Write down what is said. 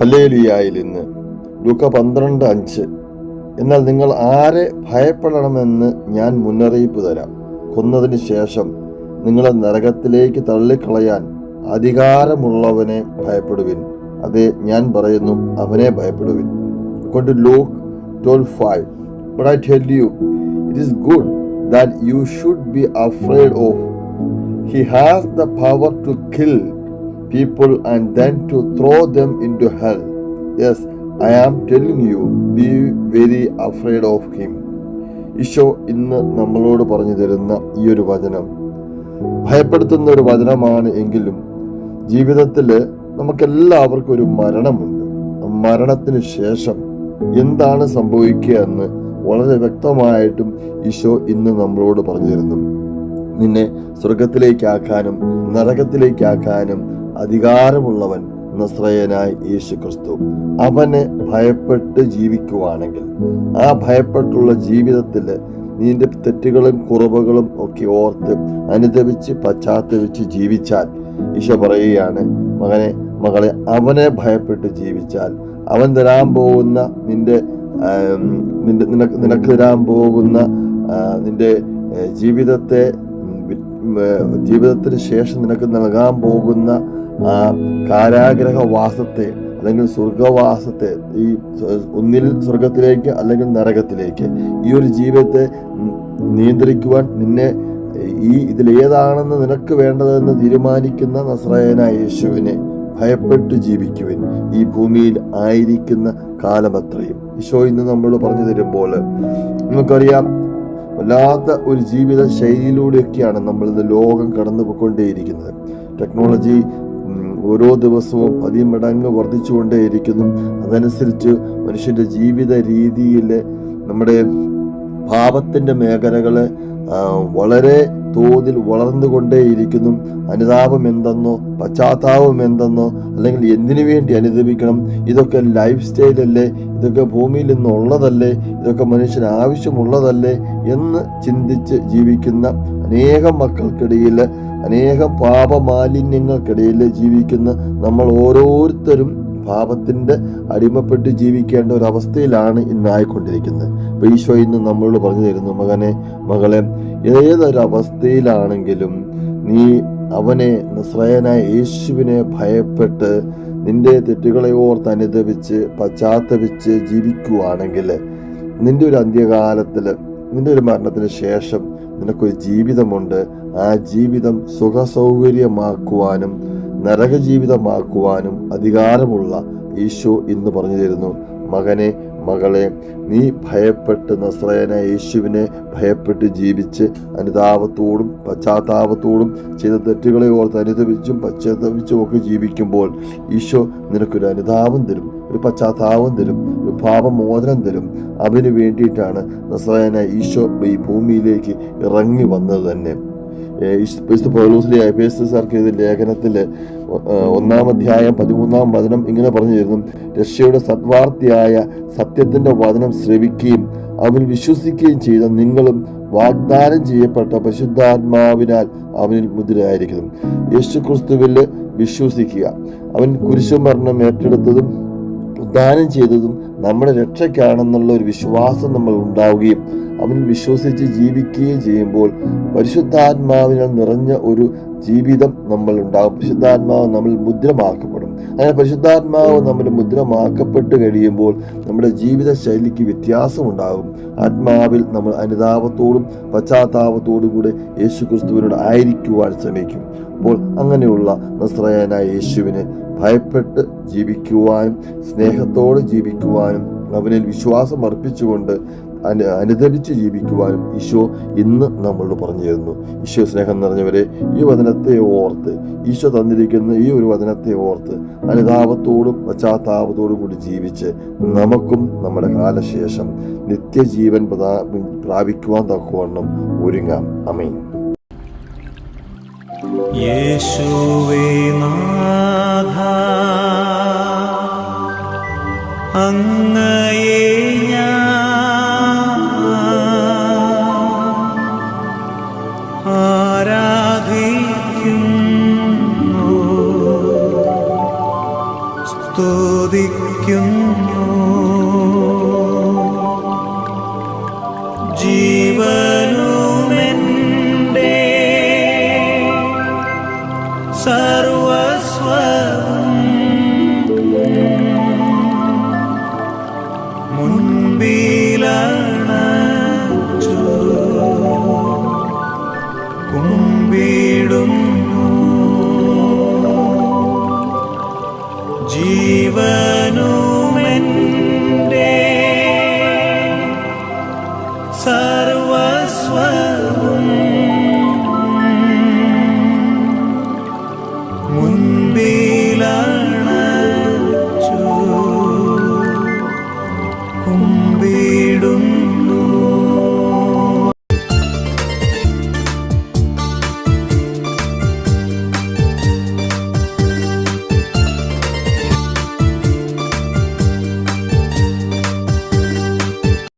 ഹല്ലേലിയായിൽ ഇന്ന് ലൂക്ക പന്ത്രണ്ട് അഞ്ച്. എന്നാൽ നിങ്ങൾ ആരെ ഭയപ്പെടണമെന്ന് ഞാൻ മുന്നറിയിപ്പ് തരാം. കൊന്നതിന് ശേഷം നിങ്ങളെ നരകത്തിലേക്ക് തള്ളിക്കളയാൻ അധികാരമുള്ളവനെ ഭയപ്പെടുവിൻ. അതെ ഞാൻ പറയുന്നു അവനെ ഭയപ്പെടുവിൻ. കൊണ്ട് Luke twelve five but I tell you it is good that you should be afraid of he has the power to kill people and then to throw them into hell. Yes, I am telling you, be very afraid of him. Eesho ഇന്ന് നമ്മളോട് പറഞ്ഞു തരുന്ന ഈ ഒരു വചനം ഭയപ്പെടുത്തുന്ന ഒരു വചനമാണ് എങ്കിലും ജീവിതത്തിൽ നമുക്കെല്ലാവർക്കും ഒരു മരണമുണ്ട് മരണത്തിന് ശേഷം എന്താണ് സംഭവിക്കുക എന്ന് വളരെ വ്യക്തമായിട്ടും ഈശോ ഇന്ന് നമ്മളോട് പറഞ്ഞു തരുന്നു നിന്നെ സ്വർഗത്തിലേക്കാക്കാനും നരകത്തിലേക്കാക്കാനും അധികാരമുള്ളവൻ നസ്രയനായ യേശു ക്രിസ്തു അവനെ ഭയപ്പെട്ട് ജീവിക്കുവാണെങ്കിൽ ആ ഭയപ്പെട്ടുള്ള ജീവിതത്തിൽ നിന്റെ തെറ്റുകളും കുറവുകളും ഒക്കെ ഓർത്ത് അനുദപിച്ച് പശ്ചാത്തപിച്ച് ജീവിച്ചാൽ ഈശോ പറയുകയാണ് മകനെ മകളെ അവനെ ഭയപ്പെട്ട് ജീവിച്ചാൽ അവൻ തരാൻ പോകുന്ന നിന്റെ നിന്റെ നിനക്ക് നിനക്ക് തരാൻ പോകുന്ന നിന്റെ ജീവിതത്തെ ജീവിതത്തിന് ശേഷം നിനക്ക് നൽകാൻ പോകുന്ന ആ കാരാഗ്രഹവാസത്തെ അല്ലെങ്കിൽ സ്വർഗവാസത്തെ ഈ ഒന്നിൽ സ്വർഗത്തിലേക്ക് അല്ലെങ്കിൽ നരകത്തിലേക്ക് ഈ ഒരു ജീവിതത്തെ നിയന്ത്രിക്കുവാൻ നിന്നെ ഈ ഇതിലേതാണെന്ന് നിനക്ക് വേണ്ടതെന്ന് തീരുമാനിക്കുന്ന നസ്രയനായ യേശുവിനെ ഭയപ്പെട്ട് ജീവിക്കുവിൻ. ഈ ഭൂമിയിൽ ആയിരിക്കുന്ന കാലമത്രയും. ഈശോ ഇന്ന് നമ്മൾ പറഞ്ഞു തരുമ്പോൾ നമുക്കറിയാം വല്ലാത്ത ഒരു ജീവിത ശൈലിയിലൂടെയൊക്കെയാണ് ഇന്ന് ലോകം കടന്നു പോയിക്കൊണ്ടേയിരിക്കുന്നത് ടെക്നോളജി ഓരോ ദിവസവും അതിമടങ്ങ് വർദ്ധിച്ചുകൊണ്ടേയിരിക്കുന്നു. അതനുസരിച്ച് മനുഷ്യന്റെ ജീവിത രീതിയിൽ നമ്മുടെ പാപത്തിന്റെ മേഖലകൾ വളരെ തോതിൽ വളർന്നുകൊണ്ടേയിരിക്കുന്നു. അനുതാപം എന്തെന്നോ പശ്ചാത്താപം എന്തെന്നോ അല്ലെങ്കിൽ എന്തിനു വേണ്ടി അനുദപിക്കണം ഇതൊക്കെ ലൈഫ് സ്റ്റൈലല്ലേ ഇതൊക്കെ ഭൂമിയിൽ നിന്നുള്ളതല്ലേ? ഇതൊക്കെ മനുഷ്യന് ആവശ്യമുള്ളതല്ലേ? എന്ന് ചിന്തിച്ച് ജീവിക്കുന്ന അനേകം മക്കൾക്കിടയിൽ അനേകം പാപമാലിന്യങ്ങൾക്കിടയിൽ ജീവിക്കുന്ന നമ്മൾ ഓരോരുത്തരും പാപത്തിന്റെ അടിമപ്പെട്ട് ജീവിക്കേണ്ട ഒരു അവസ്ഥയിലാണ് ഇന്നായിക്കൊണ്ടിരിക്കുന്നത്. അപ്പോൾ ഈശോ ഇന്ന് നമ്മളോട് പറഞ്ഞു തരുന്നു മകനെ മകളെ ഏതൊരവസ്ഥയിലാണെങ്കിലും നീ അവനെ നിസ്രയനായ യേശുവിനെ ഭയപ്പെട്ട് നിന്റെ തെറ്റുകളെ ഓർത്ത് അനുദപിച്ച് പശ്ചാത്തപിച്ച് ജീവിക്കുവാണെങ്കിൽ നിന്റെ ഒരു അന്ത്യകാലത്തിൽ നിന്റെ ഒരു മരണത്തിന് ശേഷം നിനക്കൊരു ജീവിതമുണ്ട്. ആ ജീവിതം സുഖസൗകര്യമാക്കുവാനും നരകജീവിതമാക്കുവാനും അധികാരമുള്ള ഈശോ ഇന്ന് പറഞ്ഞു തരുന്നു. മകനെ മകളെ നീ ഭയപ്പെട്ട് നസ്രയന യേശുവിനെ ഭയപ്പെട്ട് ജീവിച്ച് അനുതാപത്തോടും പശ്ചാത്താപത്തോടും ചെയ്ത തെറ്റുകളെ ഓർത്ത് അനുദപിച്ചും പശ്ചാത്തപിച്ചും ഒക്കെ ജീവിക്കുമ്പോൾ ഈശോ നിനക്കൊരു അനുതാപം തരും ഒരു പശ്ചാത്താപം തരും ഒരു പാപമോചനം തരും. അതിനു വേണ്ടിയിട്ടാണ് നസ്രയന ഈശോ ഈ ഭൂമിയിലേക്ക് ഇറങ്ങി വന്നത് തന്നെ. വിശുദ്ധ പൗലോസിലെ എഫേസർക്ക് എഴുതിയ ലേഖനത്തിൽ ഒന്നാം അധ്യായം പതിമൂന്നാം വചനം ഇങ്ങനെ പറഞ്ഞു തരുന്നു രക്ഷയുടെ സദ്വാർത്തിയായ സത്യത്തിന്റെ വചനം ശ്രവിക്കുകയും അവൻ വിശ്വസിക്കുകയും ചെയ്ത നിങ്ങളും വാഗ്ദാനം ചെയ്യപ്പെട്ട പരിശുദ്ധാത്മാവിനാൽ അവനിൽ മുദ്രയായിരിക്കുന്നു. യേശു ക്രിസ്തുവിൽ വിശ്വസിക്കുക. അവൻ കുരിശുമരണം ഏറ്റെടുത്തതും ദാനം ചെയ്തതും നമ്മുടെ രക്ഷയ്ക്കാണെന്നുള്ള ഒരു വിശ്വാസം നമ്മൾ ഉണ്ടാവുകയും അവനിൽ വിശ്വസിച്ച് ജീവിക്കുകയും ചെയ്യുമ്പോൾ പരിശുദ്ധാത്മാവിനാൽ നിറഞ്ഞ ഒരു ജീവിതം നമ്മൾ ഉണ്ടാകും. പരിശുദ്ധാത്മാവ് നമ്മൾ മുദ്രമാക്കപ്പെടും. അങ്ങനെ പരിശുദ്ധാത്മാവ് നമ്മൾ മുദ്രമാക്കപ്പെട്ട് കഴിയുമ്പോൾ നമ്മുടെ ജീവിത ശൈലിക്ക് വ്യത്യാസമുണ്ടാകും. ആത്മാവിൽ നമ്മൾ അനുതാപത്തോടും പശ്ചാത്താപത്തോടും കൂടെ യേശു ക്രിസ്തുവിനോട് ആയിരിക്കുവാൻ ശ്രമിക്കും. അപ്പോൾ അങ്ങനെയുള്ള നസ്രയനായ യേശുവിനെ ഭയപ്പെട്ട് ജീവിക്കുവാനും സ്നേഹത്തോടെ ജീവിക്കുവാനും അവനിൽ വിശ്വാസം അർപ്പിച്ചുകൊണ്ട് അനു അനുധരിച്ച് ജീവിക്കുവാനും ഈശോ ഇന്ന് നമ്മളോട് പറഞ്ഞു തരുന്നു ഈശോ സ്നേഹം നിറഞ്ഞവരെ ഈ വചനത്തെ ഓർത്ത് ഈശോ തന്നിരിക്കുന്ന ഈ ഒരു വചനത്തെ ഓർത്ത് അനുതാപത്തോടും പശ്ചാത്താപത്തോടും കൂടി ജീവിച്ച് നമുക്കും നമ്മുടെ കാലശേഷം നിത്യജീവൻ പ്രാപിക്കുവാൻ തക്കവണ്ണം ഒരുങ്ങാം. അമീൻ. യേശുവേ നാഥ ആരാധിക്കുന്നു? സ്തുതിക്കുന്നു. സർവസ്വം മുൻപി ജീവനുമെന്റെ